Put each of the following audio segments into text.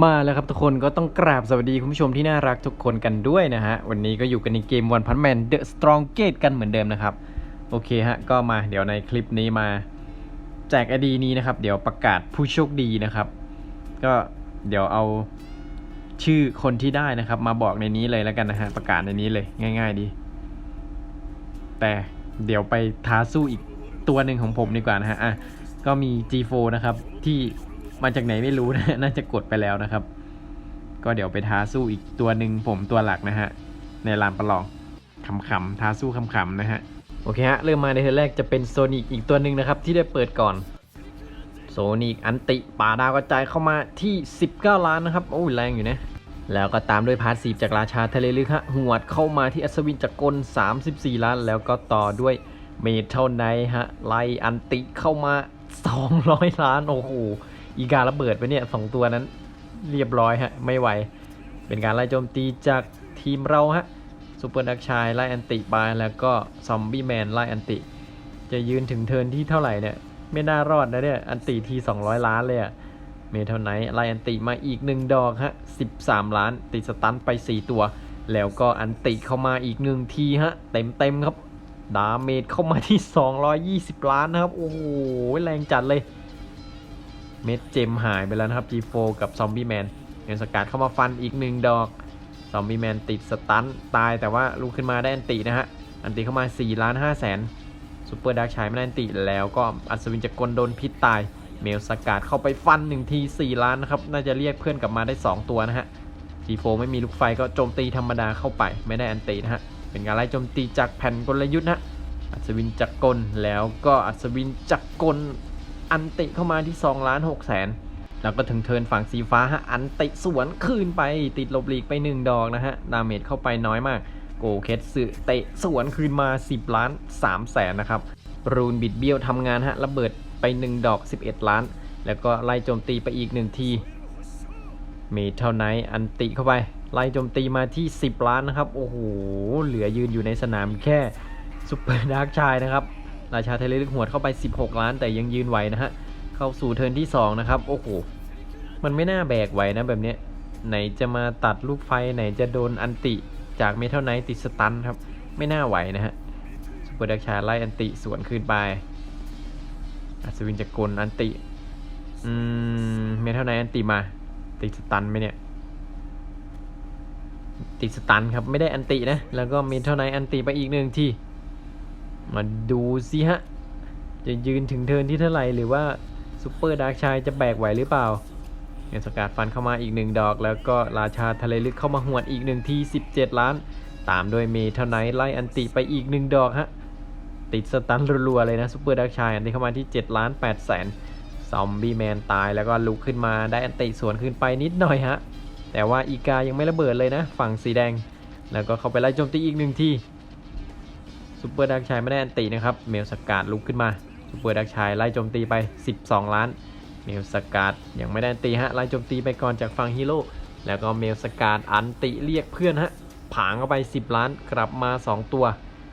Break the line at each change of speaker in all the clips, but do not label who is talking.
มาแล้วครับทุกคนก็ต้องกราบสวัสดีคุณผู้ชมที่น่ารักทุกคนกันด้วยนะฮะ วันนี้ก็อยู่กันในเกม One Punch Man The Strongest กันเหมือนเดิมนะครับ โอเคฮะ ก็มาเดี๋ยวในคลิปนี้มาแจกไอดีนี้นะครับ เดี๋ยวประกาศผู้โชคดีนะครับ ก็เดี๋ยวเอาชื่อคนที่ได้นะครับ มาบอกในนี้เลยแล้วกันนะฮะ ประกาศในนี้เลยง่าย ๆ ดี แต่เดี๋ยวไปท้าสู้อีกตัวหนึ่งของผมดีกว่านะฮะอะก็มี G4 นะครับที่ มาจากไหนไม่รู้นะ น่าจะกดไปแล้วนะครับ ก็เดี๋ยวไปท้าสู้อีกตัวหนึ่งผมตัวหลักนะฮะ ในลานประลองขำๆท้าสู้ขำๆนะฮะ โอเคฮะ เริ่มมาในเทอร์แรกจะเป็นโซนิกอีกตัวหนึ่งนะครับ ที่ได้เปิดก่อนโซนิกอันติป่าดาวกระจายเข้ามาที่ 19 ล้านนะครับ โอ้ยแรงอยู่นะ แล้วก็ตามด้วยพาร์ทสีจากราชาทะเลลึกฮะหวดเข้ามาที่อัศวินจักรกล 34 ล้าน แล้วก็ต่อด้วยเมทัลไนฮะไลอันติเข้ามา 200 ล้าน โอ้โห อีการะเบิดไปเนี่ยสองตัวนั้นเรียบร้อยฮะไม่ไหว เป็นการไล่โจมตีจากทีมเราฮะซูเปอร์ดักชายไล่อันติไปแล้วก็ซอมบี้แมนไล่อันติ จะยืนถึงเทินที่เท่าไหร่เนี่ย ไม่น่ารอดนะเนี่ยอันติที 200 ล้านเลยอะเมทัลไนท์ไล่อันติมาอีก 1 ดอกฮะ 13 ล้าน ติดสตันไป 4 ตัว แล้วก็อันติเข้ามาอีกหนึ่งทีฮะ เต็มเต็มๆครับ ดาเมจเข้ามาที่ 220 ล้านนะครับ โอ้โห แรงจัดเลย เม็ดเจมหายไปแล้วนะครับ G4 กับซอมบี้แมนเงินสกัดเข้ามาฟันอีกหนึ่งดอก ซอมบี้แมนติดสตันตายแต่ว่าลุกขึ้นมาได้อันตินะฮะ อันติเข้ามา4ล้าน5แสนซูเปอร์ดักชายไม่ได้อันติแล้วก็อัศวินจักรโดนพิษตาย เมลสกัดเข้าไปฟันหนึ่งที4ล้านนะครับ น่าจะเรียกเพื่อนกลับมาได้ 2 ตัวนะฮะ G4 ไม่มีลูกไฟก็โจมตีธรรมดาเข้าไปไม่ได้อันตินะฮะ เป็นการไล่โจมตีจากแผ่นกลยุทธ์นะอัศวินจักรกลแล้วก็อัศวินจักรกล อันติเข้ามาที่2ล้าน6แสนแล้วก็ถึงเทินฝั่งสีฟ้าฮะอันติสวนคืนไปติดลบลีกไป 1 ดอกนะฮะดาเมจเข้าไปน้อยมาก โกเคสสึเตะสวนคืนมา 10 ล้าน3แสนนะครับรูนบิดเบี้ยวทำงานฮะระเบิดไป 1 ดอก 11 ล้าน แล้วก็ไล่โจมตีไปอีก 1 ทีเมทัลไนท์อันติเข้าไปไล่โจมตีมาที่ 10 ล้านนะครับ โอ้โห เหลือยืนอยู่ในสนามแค่ซุปเปอร์ดาร์กชายนะครับ ราชาเทเลลึกหัวดเข้าไป 16 ล้าน แต่ยังยืนไหวนะฮะ เข้าสู่เทิร์นที่ 2 นะครับ โอ้โห มันไม่น่าแบกไหวนะแบบเนี้ย ไหนจะมาตัดลูกไฟไหนจะโดนอันติจากเมทัลไนท์ติดสตันครับ ไม่น่าไหวนะฮะซุปเปอร์ดักชาไล่อันติสวนคืนไปอัศวินจะกลอันติ อืม เมทัลไนท์อันติมา ติดสตันไหมเนี่ยติดสตันครับ ไม่ได้อันตินะ แล้วก็เมทัลไนท์อันติไปอีกหนึ่งที มาดูสิฮะ จะยืนถึงเทินที่เท่าไหร่หรือว่าซูเปอร์ดาร์กชายจะแบกไหวหรือเปล่าเงินสกัดฟันเข้ามาอีกหนึ่งดอก แล้วก็ราชาทะเลลึกเข้ามาหวดอีกหนึ่งที17 ล้าน ตามด้วยเมเท่าไนท์ไล่อันติไปอีกหนึ่งดอกฮะ ติดสตันรัวๆเลยนะซูเปอร์ดาร์กชายอันติเข้ามาที่ 7 ล้าน8แสนซอมบี้แมนตายแล้วก็ลุกขึ้นมาได้อันติสวนขึ้นไปนิดหน่อยฮะ แต่ว่าอีกายังไม่ระเบิดเลยนะ ฝั่งสีแดง แล้วก็เข้าไปไล่โจมตีอีกหนึ่งที ซูเปอร์ดักชายไม่ได้อันตินะครับ เมลสกัดลุกขึ้นมาซูเปอร์ดักชายไล่โจมตีไป 12 ล้าน เมลสกัดยังไม่ได้อันตีฮะไล่โจมตีไปก่อนจากฝั่งฮีโร่แล้วก็เมลสกัดอันติเรียกเพื่อนฮะผางเข้าไป 10 ล้านกลับมา 2 ตัว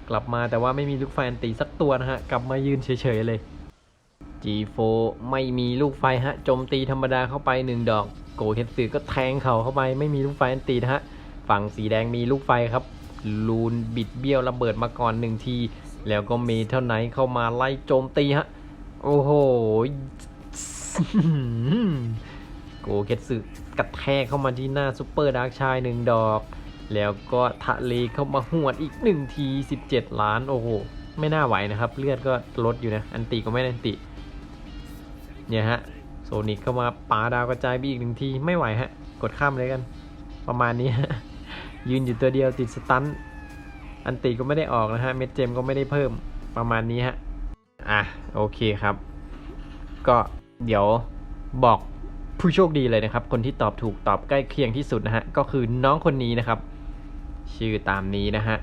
กลับมาแต่ว่าไม่มีลูกไฟอันตีสักตัวนะฮะกลับมายืนเฉยๆเลย G4 ไม่มีลูกไฟฮะโจมตีธรรมดาเข้าไป 1 ดอก โกเฮตสึก็แทงเข่าเข้าไปไม่มีลูกไฟอันตีนะฮะฝั่งสีแดงมีลูกไฟครับ ลูนบิดเบี้ยวระเบิดมาก่อนหนึ่งที แล้วก็เมเท่าไนท์เข้ามาไล่โจมตีฮะ โอ้โหโกเกตสึกระแทกเข้ามาที่หน้าซูเปอร์ดาร์กชายหนึ่งดอก แล้วก็ทะเลเข้ามาหวดอีกหนึ่งที 17 ล้าน โอ้โห ไม่น่าไหวนะครับ เลือดก็ลดอยู่นะ อันติก็ไม่ได้อันติ เนี่ยฮะ โซนิกเข้ามาปาดาวกระจายไปอีกหนึ่งที ไม่ไหวฮะ กดข้ามเลยกัน ประมาณนี้ฮะ ยืนอยู่ตัวเดียวติดสตันอันติก็ไม่ได้ออกนะฮะ เม็ดเจมก็ไม่ได้เพิ่มประมาณนี้ฮะ อะ โอเคครับ ก็เดี๋ยวบอกผู้โชคดีเลยนะครับ คนที่ตอบถูกตอบใกล้เคียงที่สุดนะฮะ ก็คือน้องคนนี้นะครับ ชื่อตามนี้นะฮะ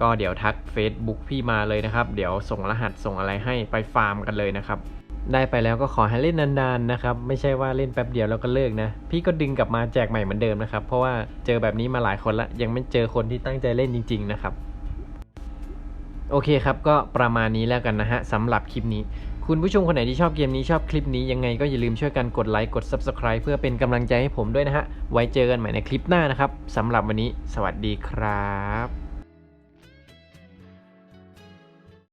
ก็เดี๋ยวทัก Facebook พี่มาเลยนะครับ เดี๋ยวส่งรหัสส่งอะไรให้ไปฟาร์มกันเลยนะครับ ได้ไปแล้วก็ขอให้เล่นนานๆนะครับ ไม่ใช่ว่าเล่นแป๊บเดียวแล้วก็เลิกนะ พี่ก็ดึงกลับมาแจกใหม่เหมือนเดิมนะครับ เพราะว่าเจอแบบนี้มาหลายคนละ ยังไม่เจอคนที่ตั้งใจเล่นจริง ๆ นะครับ โอเคครับ ก็ประมาณนี้แล้วกันนะฮะสำหรับคลิปนี้ คุณผู้ชมคนไหนที่ชอบเกมนี้ชอบคลิปนี้ยังไงก็อย่าลืมช่วยกันกดไลค์กด Subscribe เพื่อเป็นกำลังใจให้ผมด้วยนะฮะไว้เจอกันใหม่ในคลิปหน้านะครับสำหรับวันนี้ สวัสดีครับ